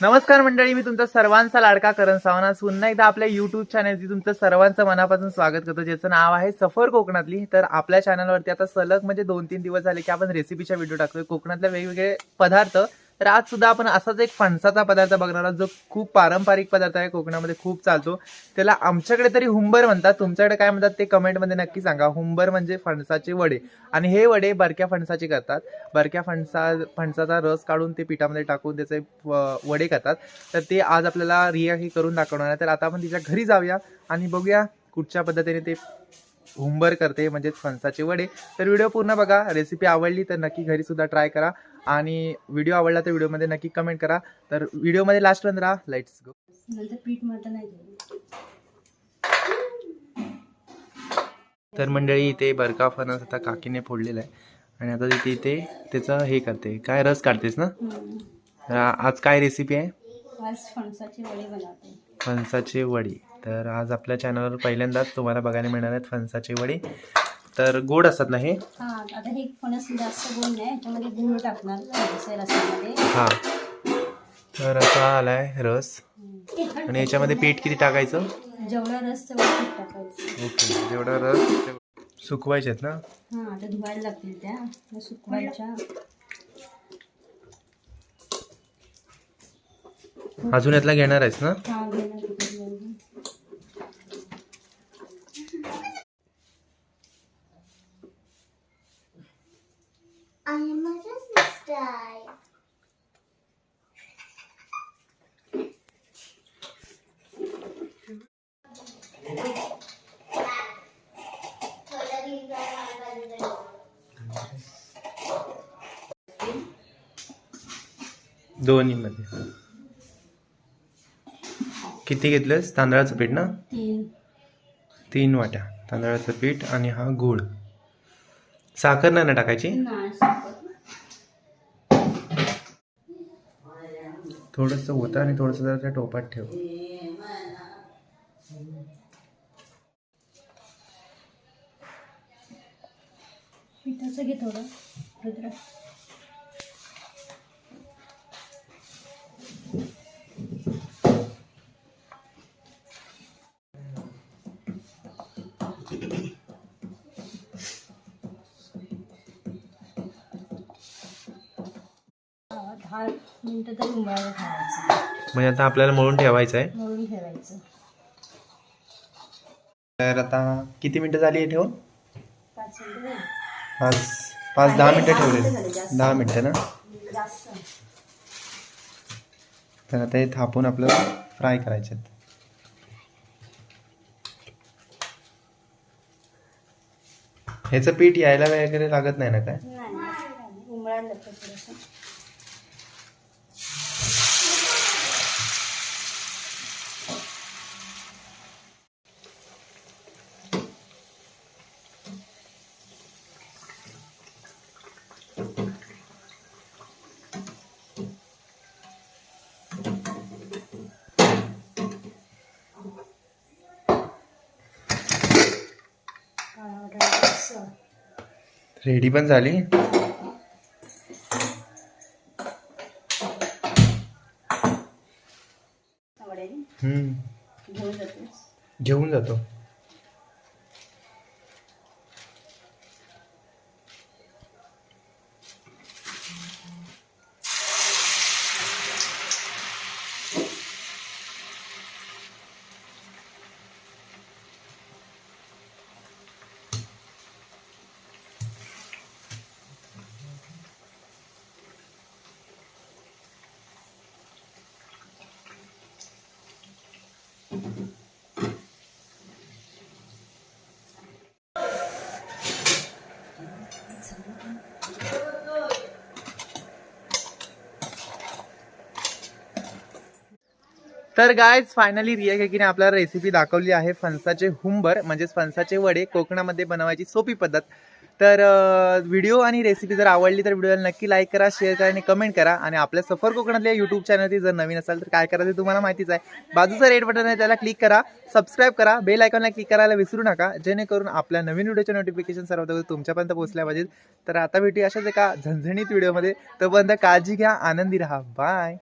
नमस्कार मंडळी मी तुमचा सर्वांचा लाडका करण सावना पुन्हा एकदा आपल्या युट्यूब चॅनलची तुमचं सर्वांचं मनापासून स्वागत करतो ज्याचं नाव आहे सफर कोकणातली. तर आपल्या चॅनलवरती आता सलग म्हणजे दोन तीन दिवस झाले की आपण रेसिपीच्या व्हिडिओ टाकतोय. कोकणातले वेगवेगळे पदार्थ तर आज सुद्धा आपण असाच एक फणसाचा पदार्थ बघणार आहोत जो खूप पारंपरिक पदार्थ आहे कोकणामध्ये खूप चालतो. त्याला आमच्याकडे तरी हुंबर म्हणतात. तुमच्याकडे काय म्हणतात ते कमेंटमध्ये नक्की सांगा. हुंबर म्हणजे फणसाचे वडे. आणि हे वडे बरक्या फणसाचे करतात. बरक्या फणसा फणसाचा रस काढून ते पिठामध्ये टाकून त्याचे व- वडे करतात. तर ते आज आपल्याला रिया करून दाखवणार आहे. तर आता आपण तिच्या घरी जाऊया आणि बघूया कुठच्या पद्धतीने ते हुंबर करते म्हणजेच फणसाचे वडे. तर व्हिडिओ पूर्ण बघा. रेसिपी आवडली तर नक्की घरी सुद्धा ट्राय करा. आणि व्हिडिओ आवडला तर व्हिडिओमध्ये नक्की कमेंट करा. तर व्हिडिओमध्ये लास्टपर्यंत राहा. लाईट्स गो नंतर पीठ. तर मंडळी इथे बरका फणस आता काकीने फोडलेला आहे. आणि आता तिथे इथे त्याचं हे करते. काय रस काढतेस ना? आज काय रेसिपी आहे? फणसाचे वडी. तर आज आपल्या चॅनलवर पहिल्यांदाच तुम्हाला बघायला मिळणार आहेत फणसाचे वडी. तर गोड असतात ना हे? हा आता हे फणस जास्त गोड नाही ह्याच्यामध्ये गुळ टाकणार थोडेसे रसामध्ये. हा. तर असा आलाय रस. आणि याच्यामध्ये पीठ किती टाकायचं? जेवढा रस तेवढं पीठ टाकायचं. ओके जेवढा रस सुकवायचे आहेत ना? हा आता धुवायला लागतील त्या. त्या सुकवायच्या. अजून यातला घेणार आहेस ना? हा घेणार तिथे घेऊन. दोन्ही मध्ये किती घेतलंस? तांदळाचं पीठ ना? तीन. तीन वाट्या. तांदळाचं पीठ आणि हा गूळ. साखर नाही ना टाकायची. थोडंसं होतं आणि थोडंसं जरा त्या टोपात ठेव. पिठाचं घे थोडं दहा मिनटं तरी उंबरायला ठेवायचं. म्हणजे आता आपल्याला मळून ठेवायचं आहे. मळून ठेवायचं. तर आता किती मिनिटं झाली हे ठेवून? पाच मिनटं झाली. पाच पाच दहा मिनिटं दहा मिनिटं झाली, ठेवले जास्त. दहा मिनिटं ना? जास्त. तर आता हे थापून आपल्याला फ्राय करायचे आहेत. ह्याचं पीठ यायला वगैरे लागत नाही ना काय? नाही. लागतं थोडंसं. असं. रेडी पण झाली. घेऊन जातो. तर गायज फायनली रिया केकीने आपल्याला रेसिपी दाखवली आहे फणसाचे हुंबर म्हणजेच फणसाचे वडे कोकणामध्ये बनवायची सोपी पद्धत. तर व्हिडिओ आणि रेसिपी जर आवडली तर व्हिडिओला नक्की लाईक करा शेअर करा आणि कमेंट करा. आणि आपल्या सफर कोकणातल्या यूट्यूब चॅनलवरती जर नवीन असाल तर काय करायचं तुम्हाला माहितीच आहे. बाजूचं रेड बटन आहे त्याला क्लिक करा सबस्क्राईब करा बेल आयकॉनला क्लिक करायला विसरू नका. जेणेकरून आपल्या नवीन व्हिडिओचे नोटिफिकेशन सर्वात अगोदर तुमच्यापर्यंत पोहोचल्या पाहिजेत तर आता भेटूया अशाच एका झणझणीत व्हिडिओमध्ये तोपर्यंत काळजी घ्या आनंदी राहा. बाय